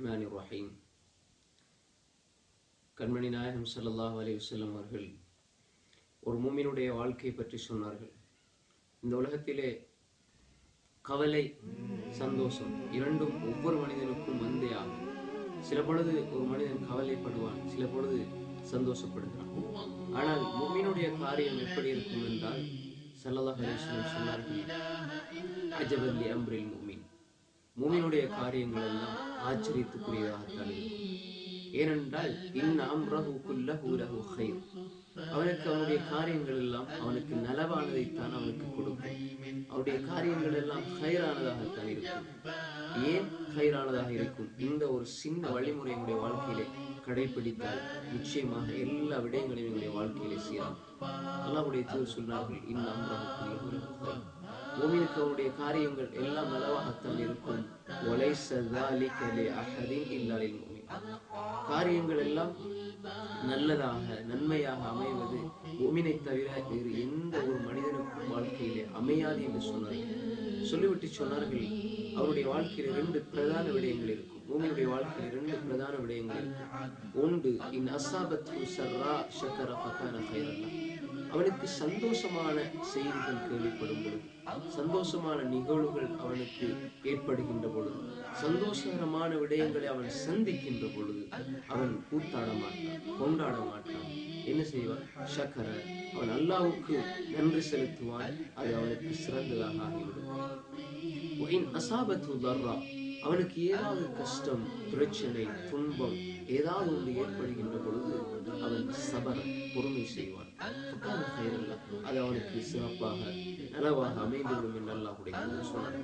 ரஹ்மான் ரஹீம் கண்மணி நாயகம் சல்லாஹ் அலி வல்லம் அவர்கள் ஒரு மூமினுடைய வாழ்க்கையை பற்றி சொன்னார்கள். இந்த உலகத்திலே கவலை சந்தோஷம் இரண்டும் ஒவ்வொரு மனிதனுக்கும் வந்தே ஆகும். சில பொழுது ஒரு மனிதன் கவலைப்படுவான் சில பொழுது சந்தோஷப்படுகிறான். ஆனால் மூமினுடைய காரியம் எப்படி இருக்கும் என்றால் சல்லல்லாஹ் அலி சொன்னார்கள் அஜபல்லி அம்ரில் மூமின். மூமினுடைய காரியங்கள் எல்லாம் ஆச்சரியத்துக்குரியதாகத்தான் ஏனென்றால் இன்ன அம்ரஹு குல்லஹு லஹு கைர். அவனுக்கு அவனுடைய காரியங்கள் எல்லாம் அவனுக்கு நலவானதைத்தான் அவனுக்கு கொடுக்கும். அவருடைய காரியங்கள் எல்லாம் ஹைரானதாகத்தான் இருக்கும் ஏன் ஹைரானதாக இருக்கும்? இந்த ஒரு சின்ன வழிமுறை எங்களுடைய வாழ்க்கையிலே கடைபிடித்தால் நிச்சயமாக எல்லா விடயங்களையும் எங்களுடைய வாழ்க்கையிலே செய்யலாம். அல்லாவுடைய தூர் சொன்னார்கள் இன்ன அம்ரஹு குல்லஹு லஹு கைர். மூமினுக்கு அவருடைய காரியங்கள் எல்லாம் நலவாகத்தான் இருக்கும். காரியங்கள் எல்லாம் நல்லதாக நன்மையாக அமைவ மூமினை தவிர வேறு எந்த ஒரு மனிதனுக்கும் வாழ்க்கையிலே அமையாது என்று சொன்னார்கள். சொல்லிவிட்டு சொன்னார்கள் அவருடைய வாழ்க்கையில் இரண்டு பிரதான விடயங்கள் இருக்கும். மூமியுடைய வாழ்க்கையில் இரண்டு பிரதான விடயங்கள் இருக்கும். ஒன்று இன் அசாபத்து சர்ரா ஷக்கர பகான கைரல்லா. அவனுக்கு சந்தோஷமான செய்திகள் கேள்விப்படும் பொழுது சந்தோஷமான நிகழ்வுகள் அவனுக்கு ஏற்படுகின்ற பொழுது சந்தோஷகரமான விடயங்களை அவன் சந்திக்கின்ற பொழுது அவன் கூத்தாட மாட்டான் கொண்டாட மாட்டான். என்ன செய்வான் சக்கர. அவன் அல்லாவுக்கு நன்றி செலுத்துவான். அது அவனுக்கு சிறந்ததாக ஆகிவிடும். அசாபத்து தர்ரா அவனுக்கு ஏதாவது கஷ்டம் பிரச்சனை துன்பம் ஏதாவது ஒன்று ஏற்படுகின்ற பொழுது அவன் சபர பொறுமை செய்வான். அது அவனுக்கு சிறப்பாக நலவாக அமைந்துவிடும் என்று அல்லாஹுடைய சொன்னார்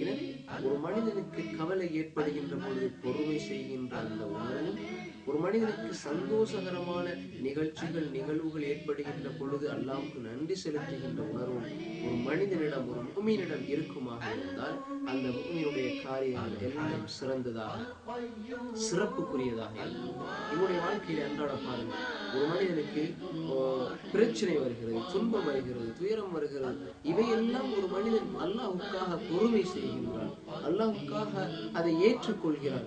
எனவே ஒரு மனிதனுக்கு கவலை ஏற்படுகின்ற பொழுது பொறுமை செய்கின்ற அந்த உணர்வும் ஒரு மனிதனுக்கு சந்தோஷகரமான நிகழ்ச்சிகள் நிகழ்வுகள் ஏற்படுகின்ற பொழுது அல்லாவுக்கு நன்றி செலுத்துகின்ற உணர்வும் ஒரு மனிதனிடம் ஒரு பூமியினிடம் இருக்குமாக இருந்தால் அந்த பூமியினுடைய காரியங்கள் எல்லாம் சிறந்ததாக சிறப்புக்குரியதாக இருக்கும். என்னுடைய வாழ்க்கையில அன்றாட பாருங்கள். ஒரு மனிதனுக்கு பிரச்சனை வருகிறது துன்பம் வருகிறது துயரம் வருகிறது. இவையெல்லாம் ஒரு மனிதன் அல்லாஹ்வுக்காக பொறுமை செய்கின்றான். அல்லாஹ்வுக்காக அதை ஏற்றுக்கொள்கிறான்.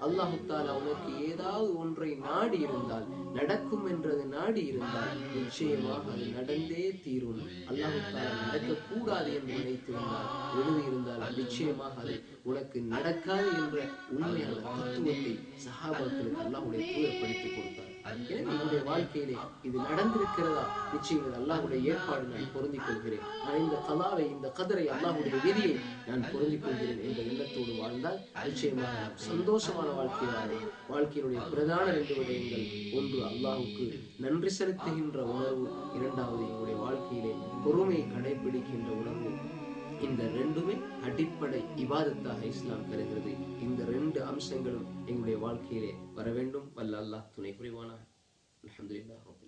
அல்லாஹு தாலா உனக்கு ஏதாவது ஒன்றை நாடி இருந்தால் நடக்கும் என்றது நாடி இருந்தால் நிச்சயமாக அது நடந்தே தீரும். அல்லாஹு தாலா நடக்கக்கூடாது என்று நினைத்திருந்தால் எழுதியிருந்தால் நிச்சயமாக அது உனக்கு நடக்காது என்ற உண்மையான தத்துவத்தை சஹாபாக்களுக்கு அல்லாஹுடைய தூயப்படுத்தி கொடுத்தார் என்னுடைய வாழ்க்கையிலே இது நடந்திருக்கிறதா? நிச்சயம் இது ஏற்பாடு நான் பொருந்திக் கொள்கிறேன் நான் இந்த கலாவை இந்த கதரை அல்லாஹுடைய விதியை நான் பொருந்திக் கொள்கிறேன் என்ற எண்ணத்தோடு வாழ்ந்தால் நிச்சயமாக சந்தோஷமான வாழ்க்கை வாழும் வாழ்க்கையினுடைய பிரதான ரெண்டு விடயங்கள். ஒன்று அல்லாஹுக்கு நன்றி செலுத்துகின்ற உணர்வு. இரண்டாவது எங்களுடைய வாழ்க்கையிலே பொறுமையை கடைபிடிக்கின்ற உணர்வு. இந்த ரெண்டுமே அடிப்படை இவாதத்தாக இஸ்லாம் கருகிறது இந்த ரெண்டு அம்சங்களும் எங்களுடைய வாழ்க்கையிலே வர வேண்டும். வல்ல அல்லாஹ் துணை புரிவானா அலமதுல்லா